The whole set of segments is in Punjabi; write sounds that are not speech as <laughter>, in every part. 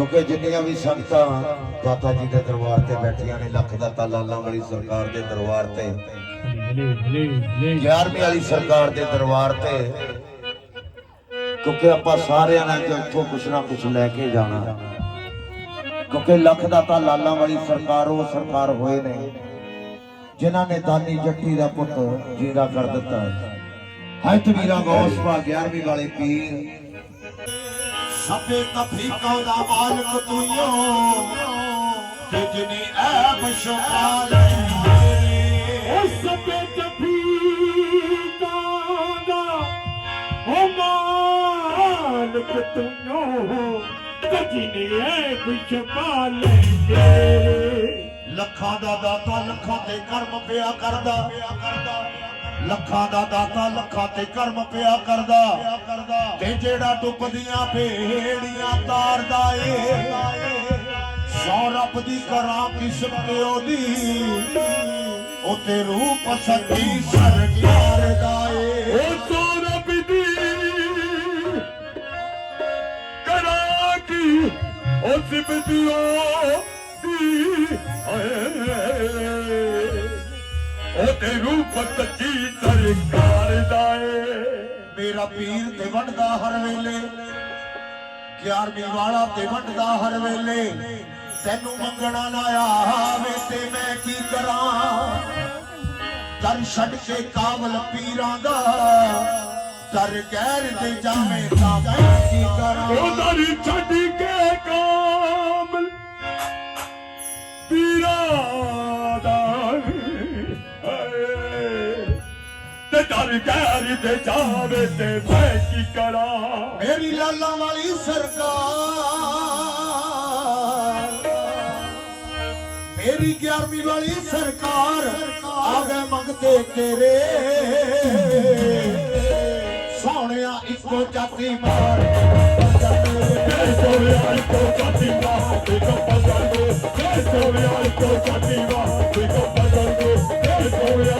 ਕਿਉਂਕਿ ਜਿੰਨੀਆਂ ਵੀ ਸੰਗਤਾਂ ਦਾਤਾ ਜੀ ਦੇ ਦਰਬਾਰ ਤੇ ਬੈਠੀਆਂ ਨੇ, ਲੱਖ ਦਾਤਾ ਲਾਲਾਂ ਵਾਲੀ ਸਰਕਾਰ ਦੇ ਦਰਬਾਰ ਤੇ 11ਵੀਂ ਵਾਲੀ ਸਰਕਾਰ ਦੇ ਦਰਬਾਰ ਤੇ, ਕਿਉਂਕਿ ਆਪਾਂ ਸਾਰਿਆਂ ਨੇ ਜੋ ਇੱਥੋਂ ਕੁਛ ਨਾ ਕੁਛ ਲੈ ਕੇ ਜਾਣਾ। ਕਿਉਂਕਿ ਲੱਖ ਦਾਤਾ ਲਾਲਾਂ ਵਾਲੀ ਸਰਕਾਰ, ਉਹ ਸਰਕਾਰ ਹੋਏ ਨੇ, ਜਿਨ੍ਹਾਂ ਨੇ ਦਾਨੀ ਜੱਟੀ ਦਾ ਪੁੱਤ ਜੀਰਾ ਕਰ ਦਿੱਤਾ। ਹੈ ਤਵੀਰਾ ਗੌਸਪਾ 11ਵੀਂ ਵਾਲੇ ਪੀਰ ਸਭੇ ਤਫਰੀਕਾਂ ਦਾ ਮਾਲਕ ਤੂੰ ਓ ਤੇ ਜਿਨੇ ਐਬ ਸ਼ੁਕਾ ਲੈਂਦੇ। ਉਸ ਤੇ ਜਫੀਕਾਂ ਦਾ ਹੋ ਮਾਲਕ ਤੂੰ ਤਜਨੇ ਐ ਕੁਛ ਪਾਲੇਂਗੇ ਲੱਖਾਂ ਦਾ ਦਾਤਾ ਲੱਖਾਂ ਤੇ ਕਰਮ ਪਿਆ ਕਰਦਾ। ਲੱਖਾਂ ਦਾ ਦਾਤਾ ਲੱਖਾਂ ਤੇ ਕਰਮ ਪਿਆ ਕਰਦਾ। ਤੇ ਜਿਹੜਾ ਡੁੱਬਦੀਆਂ ਫੇੜੀਆਂ ਤਾਰਦਾ ਏ, ਸੌ ਰੱਬ ਦੀ ਕਰਾਂ ਕਿਸਮ ਤੇ ਉਹਦੀ ਉਹ ਰੂਪ ਸੱਚੀ ਸਰਕਾਰ ਸੱਚੀ ਸਰਕਾਰ ਦਾ ਏ ਮੇਰਾ ਪੀਰ ਤੇ ਵੰਡਦਾ ਹਰ ਵੇਲੇ। 11ਵੀਂ ਵਾਲਾ ਤੇ ਵੰਡਦਾ ਹਰ ਵੇਲੇ। ਤੈਨੂੰ ਮੰਗਣਾ ਨਾ ਆਵੇ ਤੇ ਮੈਂ ਕੀ ਕਰਾਂ? ਦਰ ਛੱਡ ਕੇ ਕਾਬਲ ਪੀਰਾਂ ਦਾ। ਦਰ ਗੈਰ ਤੇ ਜਾਵੇਂ ਤਾਂ ਮੈਂ ਕੀ ਕਰਾਂ? ਉਹਦਾਰੀ ਛੱਡ ਗੈਰ ਤੇ ਜਾਵੇ ਤੇ ਮੈਂ ਕੀ ਕਰਾਂ? ਮੇਰੀ ਲਾਲਾਂ ਵਾਲੀ ਸਰਕਾਰ। ਮੇਰੀ 11ਵੀਂ ਵਾਲੀ ਸਰਕਾਰ ਆ ਗਏ ਮੰਗਦੇ ਤੇਰੇ। ਸੋਹਣਿਆ ਇੱਕੋ ਜਾਤੀ ਮਾਰ। ਸੋਹਣਿਆ ਇੱਕੋ ਜਾਤੀ ਵਾਹ ਤੇ ਗੱਪਾ ਕਰਦੇ ਜੈ ਸੋਹਣਿਆ ਇੱਕੋ ਜਾਤੀ ਵਾਹ ਤੇ ਗੱਪਾ ਕਰਦੇ ਜੈ ਸੋਹਣਿਆ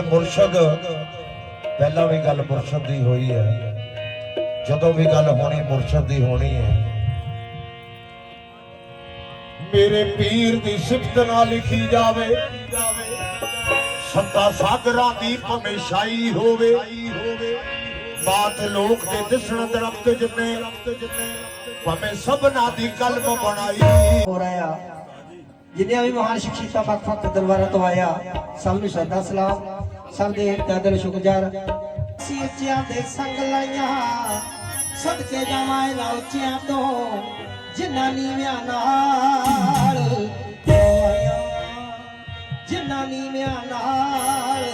ਕਿਉਂਕਿ ਮੁਰਸ਼ਦ, ਪਹਿਲਾਂ ਵੀ ਗੱਲ ਮੁਰਸ਼ਦ ਦੀ ਹੋਈ ਹੈ। ਜਦੋਂ ਵੀ ਗੱਲ ਹੋਣੀ, ਮੁਰਸ਼ਦ ਦੀ ਹੋਣੀ ਹੈ। ਮੇਰੇ ਪੀਰ ਦੀ ਸਿਫਤ ਨਾਲ ਲਿਖੀ ਜਾਵੇ। ਸੱਤਾ ਸਾਗਰਾਂ ਦੀ ਹਮੇਸ਼ਾਈ ਹੋਵੇ। ਬਾਤ ਲੋਕ ਦੇ ਦਿਸਣ ਦਰਖਤ ਜਿੰਨੇ, ਭਾਵੇਂ ਸਭਨਾ ਦੀ ਕਲਮ ਬਣਾਈ। ਹੋ ਰਿਹਾ ਜਿੰਨੀਆਂ ਵੀ ਮਹਾਨ ਸ਼ਖਸੀਅਤਾਂ ਵੱਖ-ਵੱਖ ਦਰਬਾਰਾਂ ਤੋਂ ਆਇਆ, ਸਭ ਨੂੰ ਸ਼ਰਧਾ ਸਲਾਮ। ਸਭ ਦੇ ਹਿਰਦੇ ਦਿਲ ਸ਼ੁਕਰਗੁਜ਼ਾਰ। ਅਸੀਂ ਉੱਚਿਆਂ ਦੇ ਸੰਗ ਲਾਈਆਂ, ਸਦਕੇ ਜਾਵਾਂ ਇਹਨਾਂ ਉੱਚਿਆਂ ਤੋਂ, ਜਿਨ੍ਹਾਂ ਨੀਵਿਆਂ ਨਾਲ। ਹੋਇਆ ਜਿਨ੍ਹਾਂ ਨੀਵਿਆਂ ਨਾਲ।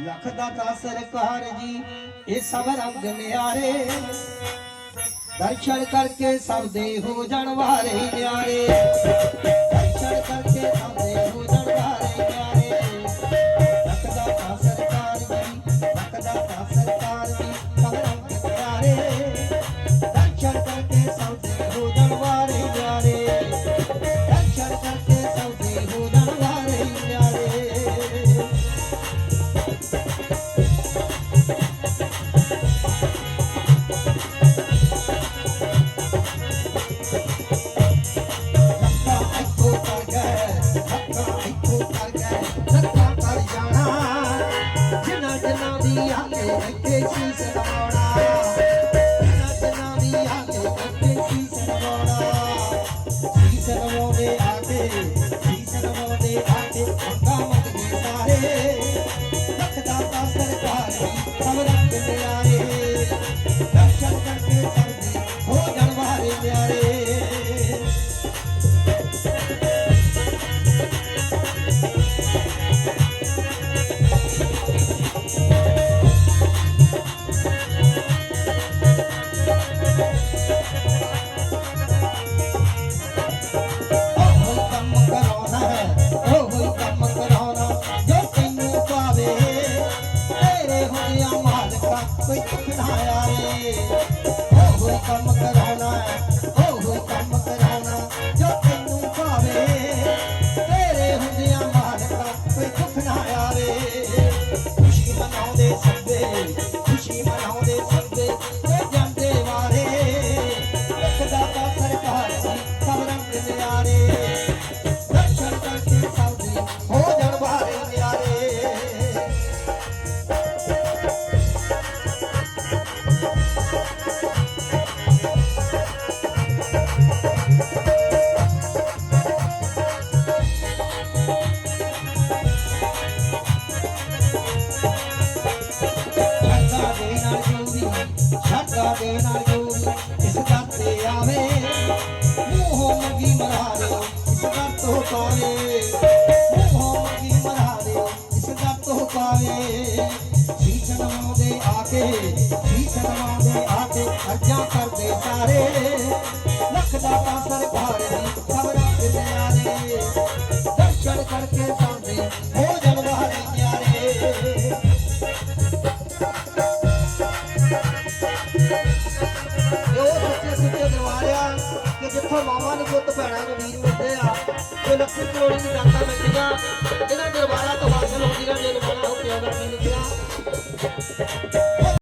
ਲੱਖ ਦਾਤਾ ਸਰਕਾਰ ਜੀ, ਇਹ ਸਭ ਰੰਗ ਨਿਆਰੇ। ਦਰਸ਼ਨ ਕਰਕੇ ਸਭ ਦੇ ਹੋ ਜਾਣ ਵਾਲੇ ਨਿਆਰੇ। ਦਰਸ਼ਨ ਕਰਕੇ ਸਭ ਦੇ ਹੋ God. <laughs> ਤੇ ਲੱਖੀ ਕਰੋੜੀ ਦੀ ਦਾਤਾਂ ਮਿਲਦੀਆਂ ਇਹਨਾਂ ਦਰਬਾਰਾਂ ਤੋਂ ਹਾਸਲ ਹੁੰਦੀਆਂ ਨੇ ਹੋ ਪਿਆ ਦਾ ਕੀ